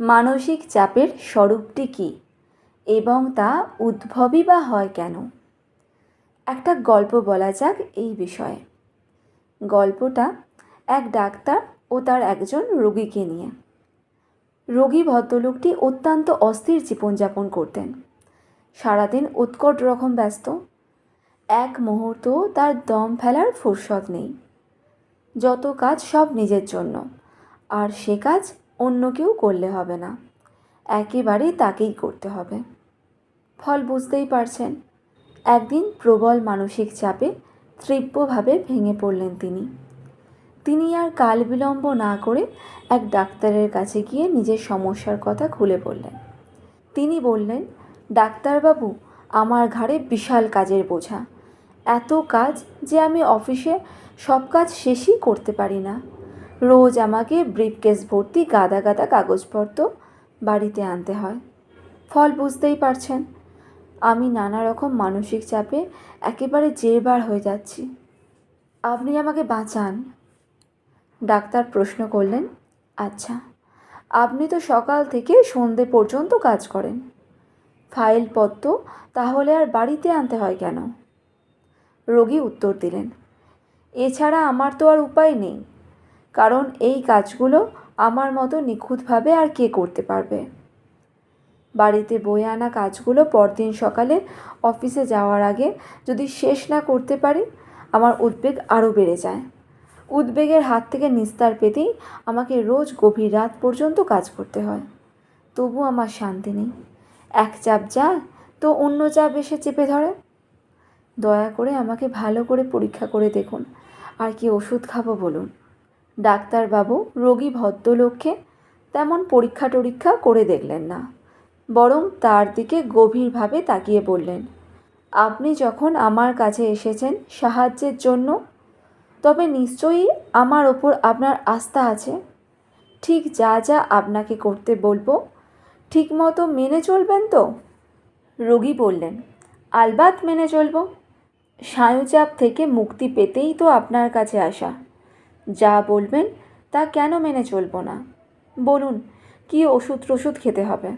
মানসিক চাপের স্বরূপটি কী এবং তা উদ্ভবই বা হয় কেন? একটা গল্প বলা যাক এই বিষয়ে। গল্পটা এক ডাক্তার ও তার একজন রোগীকে নিয়ে। রোগী ভদ্রলোকটি অত্যন্ত অস্থির জীবনযাপন করতেন। সারাদিন উৎকট রকম ব্যস্ত। এক মুহূর্ত তার দম ফেলার ফুরসত নেই। যত কাজ সব নিজের জন্য। আর সে কাজ অন্য কেউ করলে হবে না। একেবারেই তাকেই করতে হবে। ফল বুঝতেই পারছেন, একদিন প্রবল মানসিক চাপে তীব্রভাবে ভেঙে পড়লেন তিনি। তিনি আর কাল বিলম্ব না করে এক ডাক্তারের কাছে গিয়ে নিজের সমস্যার কথা খুলে বললেন। তিনি বললেন, ডাক্তারবাবু, আমার ঘাড়ে বিশাল কাজের বোঝা। এত কাজ যে আমি অফিসে সব কাজ শেষই করতে পারি না। রোজ আমাকে ব্রিফকেস ভর্তি গাদা গাদা কাগজপত্র বাড়িতে আনতে হয়। ফল বুঝতেই পারছেন, আমি নানা রকম মানসিক চাপে একেবারে জেরবার হয়ে যাচ্ছি। আপনি আমাকে বাঁচান, ডাক্তার প্রশ্ন করলেন। আচ্ছা আপনি তো সকাল থেকে সন্ধে পর্যন্ত কাজ করেন। ফাইলপত্র তাহলে আর বাড়িতে আনতে হয় কেন? রোগী উত্তর দিলেন, এছাড়া আমার তো আর উপায় নেই। কারণ এই কাজগুলো আমার মতো নিখুঁতভাবে আর কে করতে পারবে? বাড়িতে বয়ে আনা কাজগুলো পরদিন সকালে অফিসে যাওয়ার আগে যদি শেষ না করতে পারি, আমার উদ্বেগ আরও বেড়ে যায়। উদ্বেগের হাত থেকে নিস্তার পেতেই আমাকে রোজ গভীর রাত পর্যন্ত কাজ করতে হয়। তবু আমার শান্তি নেই। এক চাপ যায়, তো অন্য চাপ এসে চেপে ধরে। দয়া করে আমাকে ভালো করে পরীক্ষা করে দেখুন, আর কি ওষুধ খাব বলুন। ডাক্তারবাবু রোগী ভদ্রলোককে তেমন পরীক্ষা টরীক্ষা করে দেখলেন না, বরং তার দিকে গভীরভাবে তাকিয়ে বললেন, আপনি যখন আমার কাছে এসেছেন সাহায্যের জন্য, তবে নিশ্চয়ই আমার ওপর আপনার আস্থা আছে। ঠিক যা যা আপনাকে করতে বলব, ঠিকমতো মেনে চলবেন তো? রোগী বললেন, আলবাত মেনে চলবো। স্নায়ুচাপ থেকে মুক্তি পেতেই তো আপনার কাছে আসা। যা বলবেন তা কেন মেনে চলব না? বলুন, কি ওষুধ টষুধ খেতে হবে?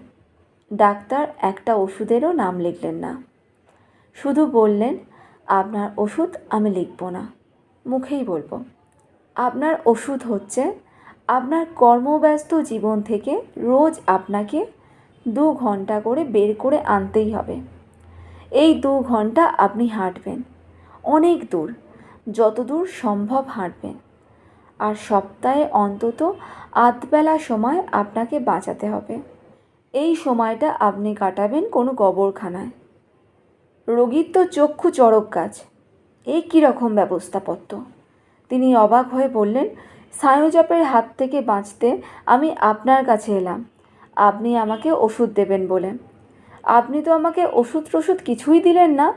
ডাক্তার একটা ওষুধেরও নাম লিখলেন না। শুধু বললেন, আপনার ওষুধ আমি লিখব না। মুখেই বলব, আপনার ওষুধ হচ্ছে আপনার কর্মব্যস্ত জীবন থেকে রোজ আপনাকে দু ঘণ্টা করে বের করে আনতেই হবে। এই দু ঘণ্টা আপনি হাঁটবেন, অনেক দূর যত দূর সম্ভব হাঁটবেন। আর সপ্তাহে অন্তত আধবেলা সময় আপনাকে বাঁচাতে হবে। এই সময়টা আপনি কাটাবেন কোনো কবরখানায় রোগীর তো চক্ষু চড়ক কাজ এ কীরকম ব্যবস্থাপত্র? তিনি অবাক হয়ে বললেন স্নায়ুচাপের হাত থেকে বাঁচতে আমি আপনার কাছে এলাম। আপনি আমাকে ওষুধ দেবেন বলে। আপনি তো আমাকে ওষুধ টষুধ কিছুই দিলেন না।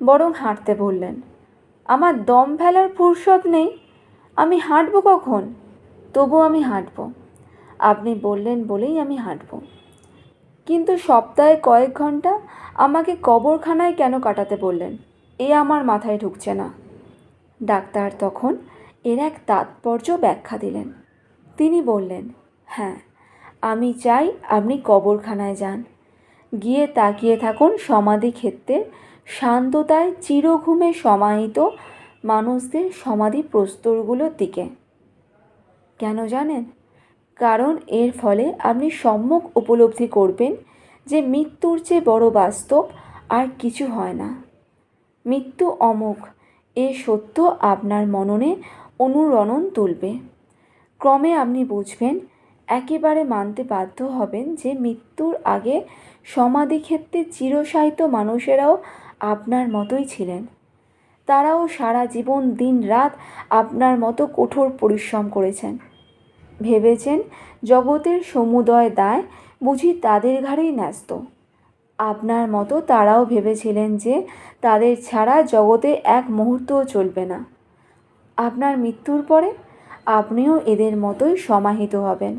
বরং হাঁটতে বললেন, আমার দম ফেলার ফুরসত নেই। আমি হাঁটবো কখন? তবু আমি হাঁটবো। আপনি বললেন বলেই আমি হাঁটবো। কিন্তু সপ্তাহে কয়েক ঘণ্টা আমাকে কবরখানায় কেন কাটাতে বললেন? এ আমার মাথায় ঢুকছে না। ডাক্তার তখন এর এক তাৎপর্য ব্যাখ্যা দিলেন। তিনি বললেন হ্যাঁ আমি চাই আপনি কবরখানায় যান। গিয়ে তাকিয়ে থাকুন সমাধি ক্ষেত্রে শান্ততায় চিরঘুমে সমাহিত মানুষদের সমাধি প্রস্তরগুলোর দিকে। কেন জানেন? কারণ এর ফলে আপনি সম্যক উপলব্ধি করবেন যে মৃত্যুর চেয়ে বড় বাস্তব আর কিছু হয় না। মৃত্যু অমুক এ সত্য আপনার মননে অনুরণন তুলবে। ক্রমে আপনি বুঝবেন, একেবারে মানতে বাধ্য হবেন যে মৃত্যুর আগে সমাধিক্ষেত্রে চিরসাহিত মানুষেরাও আপনার মতোই ছিলেন। তারাও সারা জীবন দিন রাত আপনার মতো কঠোর পরিশ্রম করেছেন। ভেবেছেন জগতের সমুদয় দায় বুঝি তাদের ঘাড়েই ন্যস্ত। আপনার মতো তারাও ভেবেছিলেন যে তাদের ছাড়া জগতে এক মুহূর্তও চলবে না। আপনার মৃত্যুর পরে আপনিও এদের মতোই সমাহিত হবেন।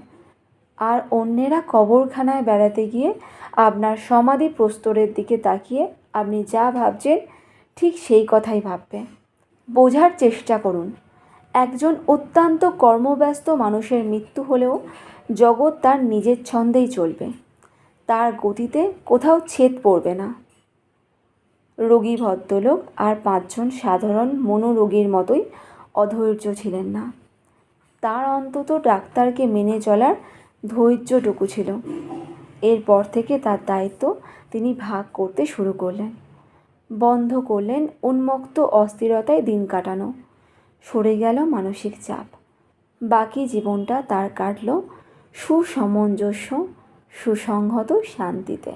আর অন্যেরা কবরখানায় বেড়াতে গিয়ে আপনার সমাধি প্রস্তরের দিকে তাকিয়ে আপনি যা ভাবছেন ঠিক সেই কথাই ভাববে। বোঝার চেষ্টা করুন। একজন অত্যন্ত কর্মব্যস্ত মানুষের মৃত্যু হলেও জগৎ তার নিজের ছন্দেই চলবে। তার গতিতে কোথাও ছেদ পড়বে না। রোগী ভদ্রলোক আর পাঁচজন সাধারণ মনোরোগীর মতোই অধৈর্য ছিলেন না। তার অন্তত ডাক্তারকে মেনে চলার ধৈর্যটুকু ছিল। এরপর থেকে তার দায়িত্ব তিনি ভাগ করতে শুরু করলেন। বন্ধ করলেন উন্মুক্ত অস্থিরতায় দিন কাটানো। সরে গেল মানসিক চাপ। বাকি জীবনটা তার কাটল সুসমঞ্জস্য, সুসংহত শান্তিতে।